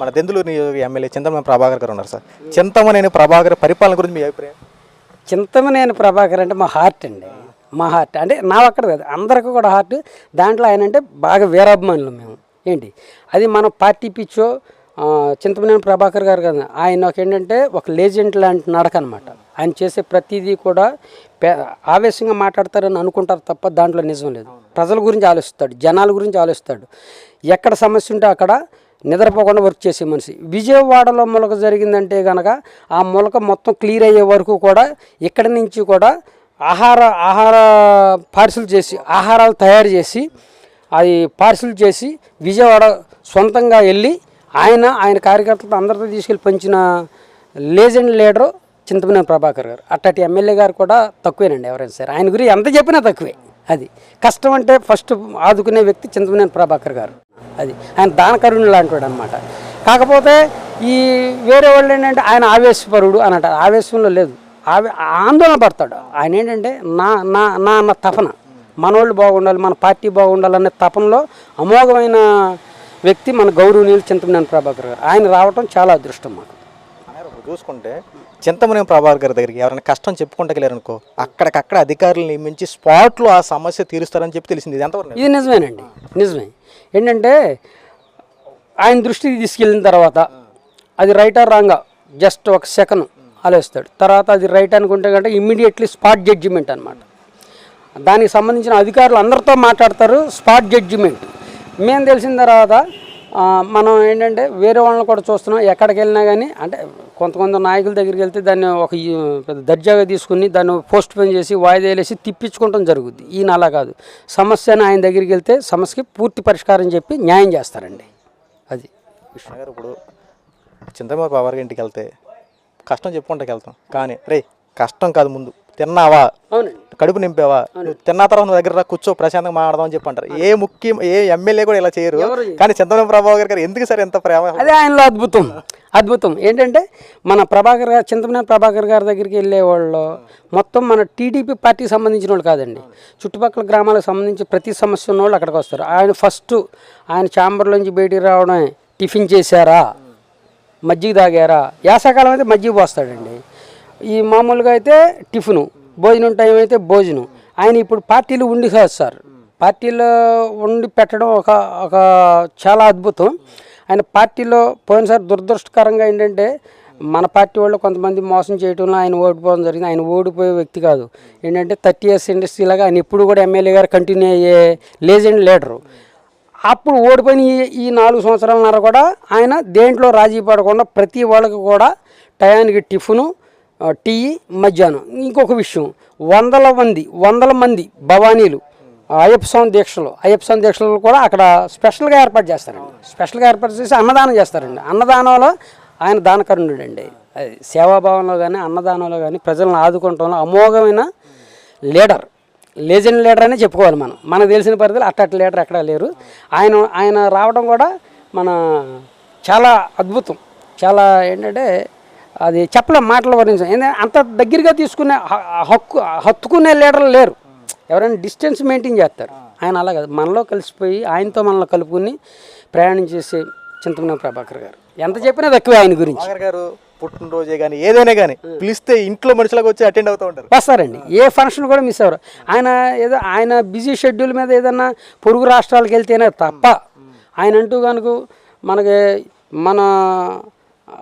మన దెందులూరు నియోజక ఎమ్మెల్యే చింతమనేని ప్రభాకర్ గారు ఉన్నారు సార్. చింతమనేని ప్రభాకర్ పరిపాలన గురించి మీ అభిప్రాయం? చింతమనేని ప్రభాకర్ అంటే మా హార్ట్ అండి. మా హార్ట్ అంటే నా ఒక్కడ కాదు అందరికీ కూడా హార్ట్ దాంట్లో ఆయన అంటే బాగా వీరాభిమానులు మేము. ఏంటి? అది మనం పార్టీ పిచ్చో చింతమనేని ప్రభాకర్ గారు కదా. ఆయన ఒక ఏంటంటే ఒక లేజెంట్ లాంటి నడక అనమాట ఆయన చేసే ప్రతిదీ కూడా పే- ఆవేశంగా మాట్లాడతారని అనుకుంటారు తప్ప దాంట్లో నిజం లేదు. ప్రజల గురించి ఆలోచిస్తాడు జనాల గురించి ఆలోచిస్తాడు. ఎక్కడ సమస్య ఉంటే అక్కడ నిద్రపోకుండా వర్క్ చేసే మనిషి. విజయవాడలో మొలక జరిగిందంటే కనుక ఆ మొలక మొత్తం క్లియర్ అయ్యే వరకు కూడా ఇక్కడి నుంచి కూడా ఆహార ఆహార పార్సిల్ చేసి ఆహారాలు తయారు చేసి అది పార్సిల్ చేసి విజయవాడ సొంతంగా వెళ్ళి ఆయన ఆయన కార్యకర్తలతో అందరితో తీసుకెళ్ళి పంచిన లేజెండ్ లీడరు చింతమనేని ప్రభాకర్ గారు. అట్టటి ఎమ్మెల్యే గారు కూడా తక్కువేనండి ఎవరైనా సరే. ఆయన గురించి ఎంత చెప్పినా తక్కువే అది. కష్టం అంటే ఫస్ట్ ఆదుకునే వ్యక్తి చింతమనేని ప్రభాకర్ గారు. అది. ఆయన దానకరుణి లాంటివాడు అనమాట కాకపోతే ఈ వేరే వాళ్ళు ఏంటంటే ఆయన ఆవేశపరుడు అని అంటారు. ఆవేశంలో లేదు. ఆవే ఆందోళన పడతాడు. ఆయన ఏంటంటే నా నా నా అన్న తపన. మనోళ్ళు బాగుండాలి మన పార్టీ బాగుండాలనే తపనలో అమోఘమైన వ్యక్తి మన గౌరవనీయులు చింతమనేని ప్రభాకర్ గారు. ఆయన రావటం చాలా అదృష్టం మాకు. చూసుకుంటే చింతమనేని ప్రభాకర్ గారి దగ్గరికి ఎవరైనా కష్టం చెప్పుకుంటకెళ్ళారనుకో అక్కడికక్కడ అధికారులు నియమించి స్పాట్లో ఆ సమస్య తీరుస్తారని చెప్పి తెలిసింది. ఇది ఎంతవరకు? ఇది నిజమేనండి. నిజమే. ఏంటంటే ఆయన దృష్టికి తీసుకెళ్ళిన తర్వాత అది రైట్ ఆర్ రాంగా జస్ట్ ఒక సెకండ్ ఆలోచిస్తాడు. తర్వాత అది రైట్ అనుకుంటే కంటే ఇమ్మీడియట్లీ స్పాట్ జడ్జిమెంట్ అనమాట దానికి సంబంధించిన అధికారులు అందరితో మాట్లాడతారు స్పాట్ జడ్జిమెంట్ మేము తెలిసిన తర్వాత మనం ఏంటంటే వేరే వాళ్ళని కూడా చూస్తున్నాం. ఎక్కడికి వెళ్ళినా కానీ అంటే కొంత నాయకుల దగ్గరికి వెళ్తే దాన్ని ఒక పెద్ద దర్జాగా తీసుకుని దాన్ని పోస్ట్ పోన్ చేసి వాయిదా వేసి తిప్పించుకోవటం జరుగుద్ది. ఈయన అలా కాదు. సమస్యను ఆయన దగ్గరికి వెళ్తే సమస్యకి పూర్తి పరిష్కారం చెప్పి న్యాయం చేస్తారండి. అది. అన్నారు ఇప్పుడు చింతమనేని ప్రభాకర్ గారి ఇంటికి వెళ్తే కష్టం చెప్పుకుంటాకి వెళ్తాం. కానీ రే కష్టం కాదు ముందు. తిన్నావా? కడుపు నింపావా? తిన్న తర్వాత దగ్గర రా, కూర్చో ప్రశాంతంగా మాట్లాడదాం అని చెప్పి అంటారు. ఏ ముఖ్యం ఏ ఎమ్మెల్యే కూడా ఇలా చేయరు. కానీ చింతమనేని ప్రభాకర్ గారు ఎందుకు సార్ ఎంత ప్రేమ? అదే ఆయనలో అద్భుతం. అద్భుతం. ఏంటంటే మన ప్రభాకర్ గారు చింతమనేని ప్రభాకర్ గారి దగ్గరికి వెళ్ళే వాళ్ళు మొత్తం మన టీడీపీ పార్టీకి సంబంధించిన వాళ్ళు కాదండి. చుట్టుపక్కల గ్రామాలకు సంబంధించి ప్రతి సమస్య ఉన్న వాళ్ళు అక్కడికి వస్తారు. ఆయన ఫస్ట్ ఆయన ఛాంబర్లోంచి బయటికి రావడమే టిఫిన్ చేశారా? మజ్జిగ తాగారా? యాసకాలం అయితే మజ్జిగ పోస్తాడండి. ఈ మామూలుగా అయితే టిఫిను భోజనం టైం అయితే భోజనం. ఆయన ఇప్పుడు పార్టీలు ఉండి కాదు సార్. పార్టీలో ఉండి పెట్టడం ఒక ఒక చాలా అద్భుతం. ఆయన పార్టీలో పోయినసారి దురదృష్టకరంగా ఏంటంటే మన పార్టీ వాళ్ళు కొంతమంది మోసం చేయడంలో ఆయన ఓడిపోవడం జరిగింది. ఆయన ఓడిపోయే వ్యక్తి కాదు. ఏంటంటే థర్టీ ఇయర్స్ ఇండస్ట్రీ లాగా ఆయన ఎప్పుడు కూడా ఎమ్మెల్యే గారు కంటిన్యూ అయ్యే లేజెండ్ లీడరు అప్పుడు ఓడిపోయిన ఈ- ఈ నాలుగు సంవత్సరాలన్నర కూడా ఆయన దేంట్లో రాజీ పడకుండా ప్రతి వాళ్ళకి కూడా టయానికి టిఫిను టీ మధ్యాహ్నం. ఇంకొక విషయం. వందల మంది వందల మంది భవానీలు అయ్యప్ప స్వామి దీక్షలు అయ్యప్ప స్వామి దీక్షలు కూడా అక్కడ స్పెషల్గా ఏర్పాటు చేస్తారండి. స్పెషల్గా ఏర్పాటు చేసి అన్నదానం చేస్తారండి. అన్నదానంలో ఆయన దానకరుణుడండి. అది సేవాభావంలో కానీ అన్నదానంలో కానీ ప్రజలను ఆదుకోవటంలో అమోఘమైన లీడర్. లేజెండ్ లీడర్ అనే చెప్పుకోవాలి మనం. మనకు తెలిసిన పరిధిలో అట్టటి లీడర్ ఎక్కడా లేరు. ఆయన ఆయన రావడం కూడా మన చాలా అద్భుతం. చాలా ఏంటంటే అది చెప్పలేం మాటలు వర్ణించాం అంత దగ్గరగా తీసుకునే హక్కు హత్తుకునే లీడర్లు లేరు. ఎవరైనా డిస్టెన్స్ మెయింటైన్ చేస్తారు. ఆయన అలా కాదు. మనలో కలిసిపోయి ఆయనతో మనలో కలుపుకుని ప్రయాణం చేసే చింతమనే ప్రభాకర్ గారు. ఎంత చెప్పినా తక్కువే ఆయన గురించి. గారు పుట్టినరోజే కానీ ఏదైనా కానీ పిలిస్తే ఇంట్లో మనుషులకు వచ్చి అటెండ్ అవుతూ ఉంటారు. వస్తారండి. ఏ ఫంక్షన్ కూడా మిస్ అవ్వరు. ఆయన ఏదో ఆయన బిజీ షెడ్యూల్ మీద ఏదన్నా పొరుగు రాష్ట్రాలకు వెళ్తేనే తప్ప. ఆయన అంటూ కనుక మనకి మన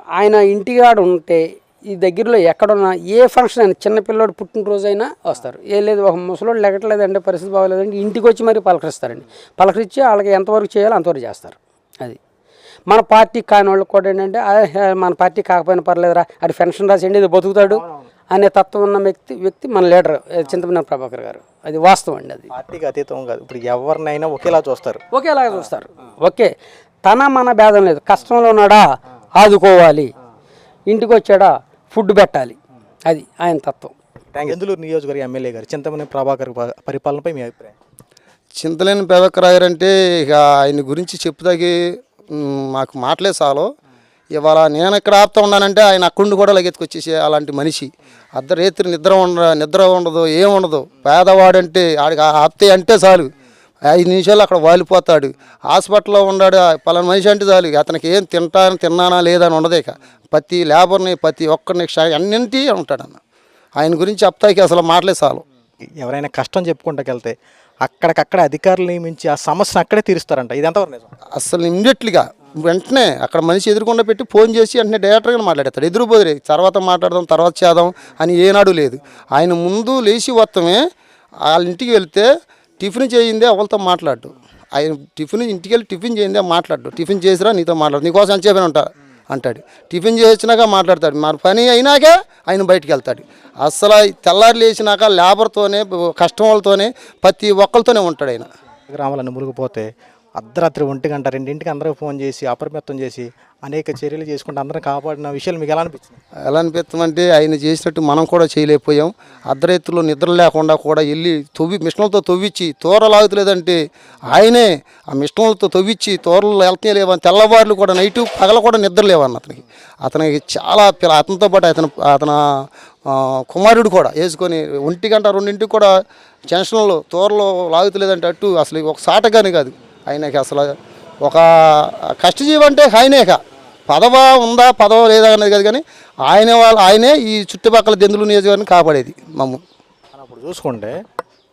ఆయన ఇంటిగాడు ఉంటే ఈ దగ్గరలో ఎక్కడున్నా ఏ ఫంక్షన్ అయినా చిన్నపిల్లోడు పుట్టినరోజు అయినా వస్తారు. ఏ లేదు ఒక ముసలోడు లెగట్లేదంటే పరిస్థితి బాగోలేదంటే ఇంటికి వచ్చి మరి పలకరిస్తారండి. పలకరించి వాళ్ళకి ఎంతవరకు చేయాలో అంతవరకు చేస్తారు. అది. మన పార్టీ కాని వాళ్ళకి కూడా ఏంటంటే "ఆ, ఆ, మన పార్టీ కాకపోయినా పర్లేదురా అది పెన్షన్ రాసేయండి ఇది బతుకుతాడు అనే తత్వం ఉన్న వ్యక్తి వ్యక్తి మన లీడర్ చింతమనేని ప్రభాకర్ గారు. అది వాస్తవం అండి అది. పార్టీకి అతీతం కాదు. ఇప్పుడు ఎవరినైనా ఒకేలా చూస్తారు. ఒకేలాగా చూస్తారు. ఓకే తన మన భేదం లేదు. కష్టంలో ఉన్నాడా? ఆదుకోవాలి. ఇంటికి వచ్చాడా ఫుడ్ పెట్టాలి. అది ఆయన తత్వం. ఎందులూరు నియోజకవర్గ ఎమ్మెల్యే గారు చింతమనేని ప్రభాకర్ పరిపాలనపై మీ అభిప్రాయం? చింతలేని పెదకరాయర్ అంటే ఇక ఆయన గురించి చెప్పుదాకి మ్, మాకు మాటలే చాలు. ఇవాళ నేను ఎక్కడ ఆపుతా ఉన్నానంటే ఆయన అక్కడి కూడా లగెత్తుకొచ్చేసే అలాంటి మనిషి. అర్ధరేత్రి నిద్ర ఉండ నిద్ర ఉండదు ఏం ఉండదు. పేదవాడంటే ఆడికి ఆపితే అంటే చాలు. ఐదు నిమిషాలు అక్కడ వాలిపోతాడు. హాస్పిటల్లో ఉన్నాడు. పలానా మనిషి అంటే చాలు అతనికి ఏం తింటా తిన్నానా లేదా అని ఉండదు ఇక. ప్రతి లేబర్ని ప్రతి ఒక్కరిని అన్నింటి ఉంటాడన్న ఆయన గురించి చెప్తాకి అసలు మాటలే చాలు. ఎవరైనా కష్టం చెప్పుకుంటాకి వెళ్తే అక్కడికక్కడ అధికారులు నియమించి ఆ సమస్యను అక్కడే తీరుస్తారంట. ఇది ఎంతవరకు అసలు ఇమ్మీడియట్లీగా వెంటనే అక్కడ మనిషి ఎదురుకుండా పెట్టి ఫోన్ చేసి వెంటనే డైరెక్టర్గా మాట్లాడతాడు ఎదురు పోదురే తర్వాత మాట్లాడదాం తర్వాత చేద్దాం అని ఏనాడు లేదు. ఆయన ముందు లేచి వత్తమే వాళ్ళ ఇంటికి వెళ్తే టిఫిన్ చేయిందే అవలతో మాట్లాడు. ఆయన టిఫిన్ ఇంటికి వెళ్ళి టిఫిన్ చేయిందే మాట్లాడు. టిఫిన్ చేసిరా నీతో మాట్లాడు. నీకోసం అని చెప్పిన ఉంటా అంటాడు. టిఫిన్ చేసినాక మాట్లాడతాడు. మరి పని అయినాకే ఆయన బయటికి వెళ్తాడు. అసలు తెల్లారి లేచినాక లేబర్తోనే కస్టమర్లతోనే ప్రతి ఒక్కరితోనే ఉంటాడు ఆయన. గ్రామాలను మునిగిపోతే అర్ధరాత్రి ఒంటి గంట రెండింటికి అందరికి ఫోన్ చేసి అప్రమత్తం చేసి అనేక చర్యలు చేసుకుంటూ అందరిని కాపాడిన విషయాలు మీకు ఎలా అనిపిస్తుంది ఎలా అనిపిస్తామంటే ఆయన చేసినట్టు మనం కూడా చేయలేకపోయాం. అర్ధరైతుల్లో నిద్ర లేకుండా కూడా వెళ్ళి తవ్వి మిషన్లతో తొవ్విచ్చి తోరలాగుతలేదంటే ఆయనే ఆ మిషన్లతో తొవ్విచ్చి తోరలు వెళ్తే లేవని తెల్లవారులు కూడా నైటు పగల కూడా నిద్ర లేవన్న అతనికి. అతనికి చాలా పిల్ల అతనితో పాటు అతను అతను కుమారుడు కూడా వేసుకొని ఒంటి గంట రెండింటికి కూడా జంక్షన్లో తోరలో లాగుతలేదంటే అట్టు అసలు ఒక సాటగాని కాదు. ఆయనకి అసలు ఒక కష్టజీవి అంటే ఆయనేక. పదవ ఉందా పదవ లేదా అనేది కాదు కానీ ఆయన వాళ్ళు ఆయనే ఈ చుట్టుపక్కల దెందులు నియోజకవర్గాన్ని కాపాడేది మమ్మ. అప్పుడు చూసుకుంటే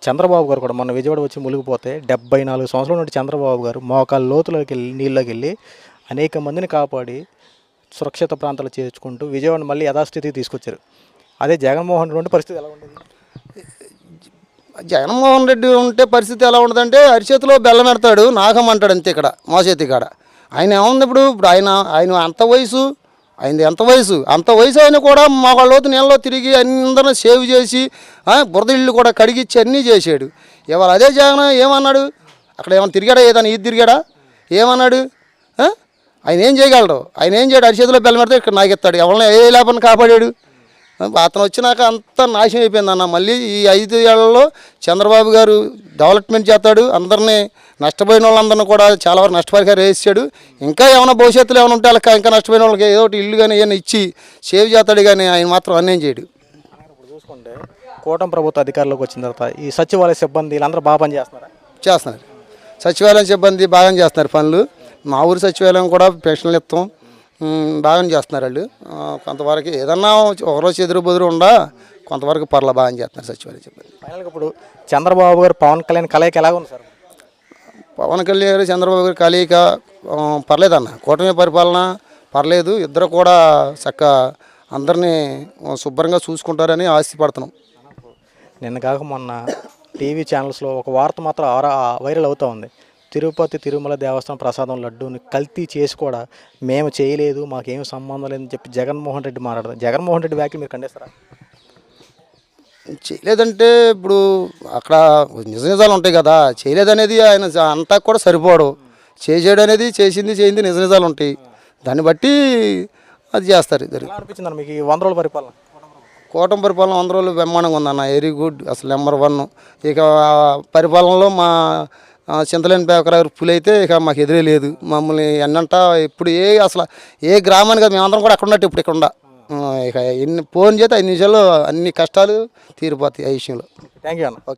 చంద్రబాబు గారు కూడా మొన్న విజయవాడ వచ్చి మునిగిపోతే డెబ్బై నాలుగు సంవత్సరాల నుండి చంద్రబాబు గారు మోకాళ్ళ లోతులోకి వెళ్ళి నీళ్ళకి వెళ్ళి అనేక మందిని కాపాడి సురక్షిత ప్రాంతాలు చేర్చుకుంటూ విజయవాడ మళ్ళీ యథాస్థితికి తీసుకొచ్చారు. అదే జగన్మోహన్ రెడ్డి పరిస్థితి ఎలా ఉండేది? జగన్మోహన్ రెడ్డి ఉంటే పరిస్థితి ఎలా ఉండదంటే అరిచేతిలో బెల్లం పెడతాడు నాగం అంటాడు అంతే ఇక్కడ మోసేతి కాడ. ఆయన ఏముంది ఇప్పుడు? ఇప్పుడు ఆయన ఆయన అంత వయసు ఆయనది ఎంత వయసు? అంత వయసు ఆయన కూడా మగళ్ళలోతు నీళ్ళలో తిరిగి అందరిని సేవ్ చేసి బురద ఇళ్ళు కూడా కడిగిచ్చి అన్నీ చేశాడు. ఇవాళ అదే జగన్ ఏమన్నాడు? అక్కడ ఏమైనా తిరిగాడా? ఏదైనా ఇది తిరిగాడా? ఏమన్నాడు? ఆయన ఏం చేయగలడు? ఆయన ఏం చేయడు? అరిచేతిలో బెల్లం పెడతాడు ఇక్కడ నాకు ఇస్తాడు ఎవరిని ఏ లేపని కాపాడాడు? అతను వచ్చినాక అంతా నాశనం అయిపోయింది అన్న. మళ్ళీ ఈ ఐదు ఏళ్ళలో చంద్రబాబు గారు డెవలప్మెంట్ చేస్తాడు. అందరినీ నష్టపోయిన వాళ్ళందరినీ కూడా చాలా వరకు నష్టపరిహారం వేసాడు ఇంకా ఏమైనా భవిష్యత్తులో ఏమైనా ఉంటే వాళ్ళకి ఇంకా నష్టపోయిన వాళ్ళకి ఏదో ఒకటి ఇల్లు కానీ ఏమైనా ఇచ్చి సేవ్ చేస్తాడు కానీ ఆయన మాత్రం అన్యాయం చేయడు. ఇప్పుడు చూసుకుంటే కూటమి ప్రభుత్వ అధికారంలోకి వచ్చిన తర్వాత ఈ సచివాలయ సిబ్బంది వీళ్ళందరూ బాగా పనిచేస్తున్నారా చేస్తున్నారు. సచివాలయం సిబ్బంది బాగా చేస్తున్నారు పనులు. మా ఊరి సచివాలయం కూడా పెన్షన్లు ఇస్తాం. బాగానే చేస్తున్నారు వాళ్ళు. కొంతవరకు ఏదన్నా ఒకరోజు ఎదురు బెదురు ఉండా కొంతవరకు పర్ల బాగా చేస్తున్నారు సచివాలయం సిబ్బంది ఫైనల్గా ఇప్పుడు చంద్రబాబు గారు పవన్ కళ్యాణ్ కలయిక ఎలాగ ఉంది సార్? పవన్ కళ్యాణ్ గారు చంద్రబాబు గారు కలయిక పర్లేదన్న. కూటమి పరిపాలన పర్లేదు. ఇద్దరు కూడా చక్క అందరినీ శుభ్రంగా చూసుకుంటారని ఆశపడుతున్నాం. నిన్న కాక మొన్న టీవీ ఛానల్స్లో ఒక వార్త మాత్రం వైరల్ అవుతూ ఉంది. తిరుపతి తిరుమల దేవస్థానం ప్రసాదం లడ్డూని కల్తీ చేసి కూడా మేము చేయలేదు మాకేం సంబంధం లేదని చెప్పి జగన్మోహన్ రెడ్డి మాట్లాడతారు. జగన్మోహన్ రెడ్డి వ్యాఖ్యలు మీరు ఖండిస్తారా? చేయలేదంటే ఇప్పుడు అక్కడ నిజ నిజాలు ఉంటాయి కదా చేయలేదనేది ఆయన అంతా కూడా సరిపోడు. చేసాడు అనేది చేసింది చేయింది నిజ నిజాలు ఉంటాయి. దాన్ని బట్టి అది చేస్తారు ఇద్దరు. అనిపించింది మీకు ఈ వంద రోజుల పరిపాలన? కూటమి పరిపాలన వంద రోజులు బ్రహ్మాండంగా ఉందన్న. వెరీ గుడ్ అసలు నెంబర్ వన్ ఇక పరిపాలనలో మా చింతలేని పేకరారు పులి అయితే ఇక మాకు ఎదురే లేదు. మమ్మల్ని ఎన్నంట ఇప్పుడు ఏ అసలు ఏ గ్రామానికి కాదు, మేమందరం కూడా అక్కడ ఉన్నట్టు ఇప్పుడు ఇక్కడ ఉండ. ఇక ఎన్ని ఫోన్ చేస్తే ఐదు నిమిషాల్లో అన్ని కష్టాలు తీరిపోతాయి ఆ విషయంలో. థ్యాంక్ యూ అన్న.